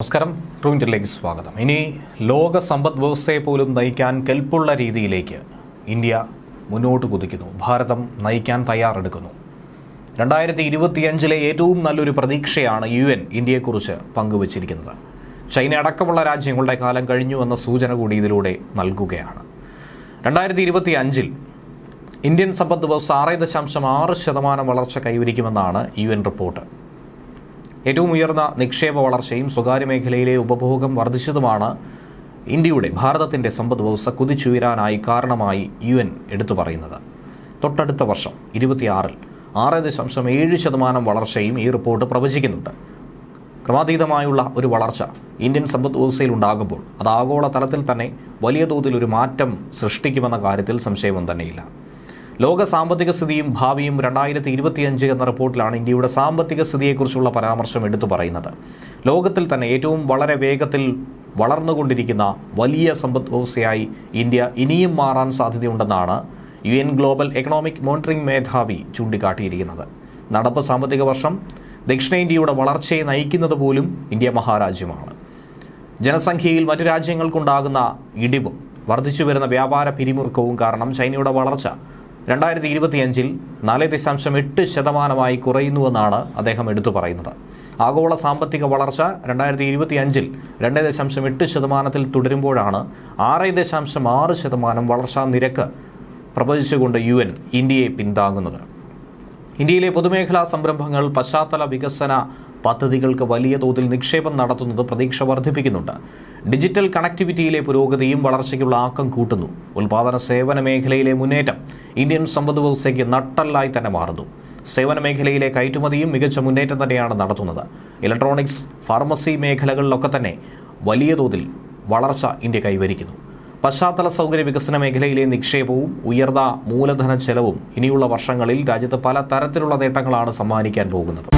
നമസ്കാരം. ട്രൂവിന്റിലേക്ക് സ്വാഗതം. ഇനി ലോക സമ്പദ് വ്യവസ്ഥയെ പോലും നയിക്കാൻ കെൽപ്പുള്ള രീതിയിലേക്ക് ഇന്ത്യ മുന്നോട്ട് കുതിക്കുന്നു. ഭാരതം നയിക്കാൻ തയ്യാറെടുക്കുന്നു. രണ്ടായിരത്തി ഇരുപത്തിയഞ്ചിലെ ഏറ്റവും നല്ലൊരു പ്രതീക്ഷയാണ് യു എൻ ഇന്ത്യയെക്കുറിച്ച് പങ്കുവച്ചിരിക്കുന്നത്. ചൈന അടക്കമുള്ള രാജ്യങ്ങളുടെ കാലം കഴിഞ്ഞു എന്ന സൂചന കൂടി ഇതിലൂടെ നൽകുകയാണ്. രണ്ടായിരത്തി ഇരുപത്തി അഞ്ചിൽ ഇന്ത്യൻ സമ്പദ് വ്യവസ്ഥ ആറ് ദശാംശം ആറ് ശതമാനം വളർച്ച കൈവരിക്കുമെന്നാണ് യു എൻ റിപ്പോർട്ട്. ഏറ്റവും ഉയർന്ന നിക്ഷേപ വളർച്ചയും സ്വകാര്യ മേഖലയിലെ ഉപഭോഗം വർദ്ധിച്ചതുമാണ് ഇന്ത്യയുടെ ഭാരതത്തിന്റെ സമ്പദ് വ്യവസ്ഥ കുതിച്ചുയരാനായി കാരണമായി യു എൻ എടുത്തു പറയുന്നത്. തൊട്ടടുത്ത വർഷം ഇരുപത്തിയാറിൽ ആറ് ദശാംശം ഏഴ് ശതമാനം വളർച്ചയും ഈ റിപ്പോർട്ട് പ്രവചിക്കുന്നുണ്ട്. ക്രമാതീതമായുള്ള ഒരു വളർച്ച ഇന്ത്യൻ സമ്പദ് വ്യവസ്ഥയിൽ ഉണ്ടാകുമ്പോൾ അത് ആഗോള തലത്തിൽ തന്നെ വലിയ തോതിൽ ഒരു മാറ്റം സൃഷ്ടിക്കുമെന്ന കാര്യത്തിൽ സംശയമൊന്നും തന്നെയില്ല. ലോക സാമ്പത്തിക സ്ഥിതിയും ഭാവിയും രണ്ടായിരത്തി ഇരുപത്തിയഞ്ച് എന്ന റിപ്പോർട്ടിലാണ് ഇന്ത്യയുടെ സാമ്പത്തിക സ്ഥിതിയെക്കുറിച്ചുള്ള പരാമർശം എടുത്തു പറയുന്നത്. ലോകത്തിൽ തന്നെ ഏറ്റവും വളരെ വേഗത്തിൽ വളർന്നുകൊണ്ടിരിക്കുന്ന വലിയ സമ്പദ് വ്യവസ്ഥയായി ഇന്ത്യ ഇനിയും മാറാൻ സാധ്യതയുണ്ടെന്നാണ് U N global economic monitoring മേധാവി ചൂണ്ടിക്കാട്ടിയിരിക്കുന്നത്. നടപ്പ് സാമ്പത്തിക വർഷം ദക്ഷിണേന്ത്യയുടെ വളർച്ചയെ നയിക്കുന്നത് പോലും ഇന്ത്യ മഹാരാജ്യമാണ്. ജനസംഖ്യയിൽ മറ്റു രാജ്യങ്ങൾക്കുണ്ടാകുന്ന ഇടിവും വർദ്ധിച്ചു വരുന്ന വ്യാപാര പിരിമുറുക്കവും കാരണം ചൈനയുടെ വളർച്ച രണ്ടായിരത്തി ഇരുപത്തിയഞ്ചിൽ നാല് ദശാംശം എട്ട് ശതമാനമായി കുറയുന്നുവെന്നാണ് അദ്ദേഹം എടുത്തു പറയുന്നത്. ആഗോള സാമ്പത്തിക വളർച്ച രണ്ടായിരത്തി ഇരുപത്തിയഞ്ചിൽ രണ്ട് ദശാംശം എട്ട് ശതമാനത്തിൽ തുടരുമ്പോഴാണ് ആറ് ദശാംശം ആറ് ശതമാനം വളർച്ചാ നിരക്ക് പ്രവചിച്ചുകൊണ്ട് യു എൻ ഇന്ത്യയെ പിന്താങ്ങുന്നത്. ഇന്ത്യയിലെ പൊതുമേഖലാ സംരംഭങ്ങൾ പശ്ചാത്തല വികസന പദ്ധതികൾക്ക് വലിയ തോതിൽ നിക്ഷേപം നടത്തുന്നത് പ്രതീക്ഷ വർദ്ധിപ്പിക്കുന്നുണ്ട്. ഡിജിറ്റൽ കണക്ടിവിറ്റിയിലെ പുരോഗതിയും വളർച്ചയ്ക്കുള്ള ആക്കം കൂട്ടുന്നു. ഉൽപാദന സേവന മേഖലയിലെ മുന്നേറ്റം ഇന്ത്യൻ സമ്പദ് വ്യവസ്ഥയ്ക്ക് നട്ടല്ലായി തന്നെ മാറുന്നു. സേവന മേഖലയിലെ കയറ്റുമതിയും മികച്ച മുന്നേറ്റം തന്നെയാണ് നടത്തുന്നത്. ഇലക്ട്രോണിക്സ് ഫാർമസി മേഖലകളിലൊക്കെ തന്നെ വലിയ തോതിൽ വളർച്ച ഇന്ത്യ കൈവരിക്കുന്നു. പശ്ചാത്തല സൗകര്യ വികസന മേഖലയിലെ നിക്ഷേപവും ഉയർന്ന മൂലധന ചെലവും ഇനിയുള്ള വർഷങ്ങളിൽ രാജ്യത്ത് പല തരത്തിലുള്ള നേട്ടങ്ങളാണ് സമ്മാനിക്കാൻ പോകുന്നത്.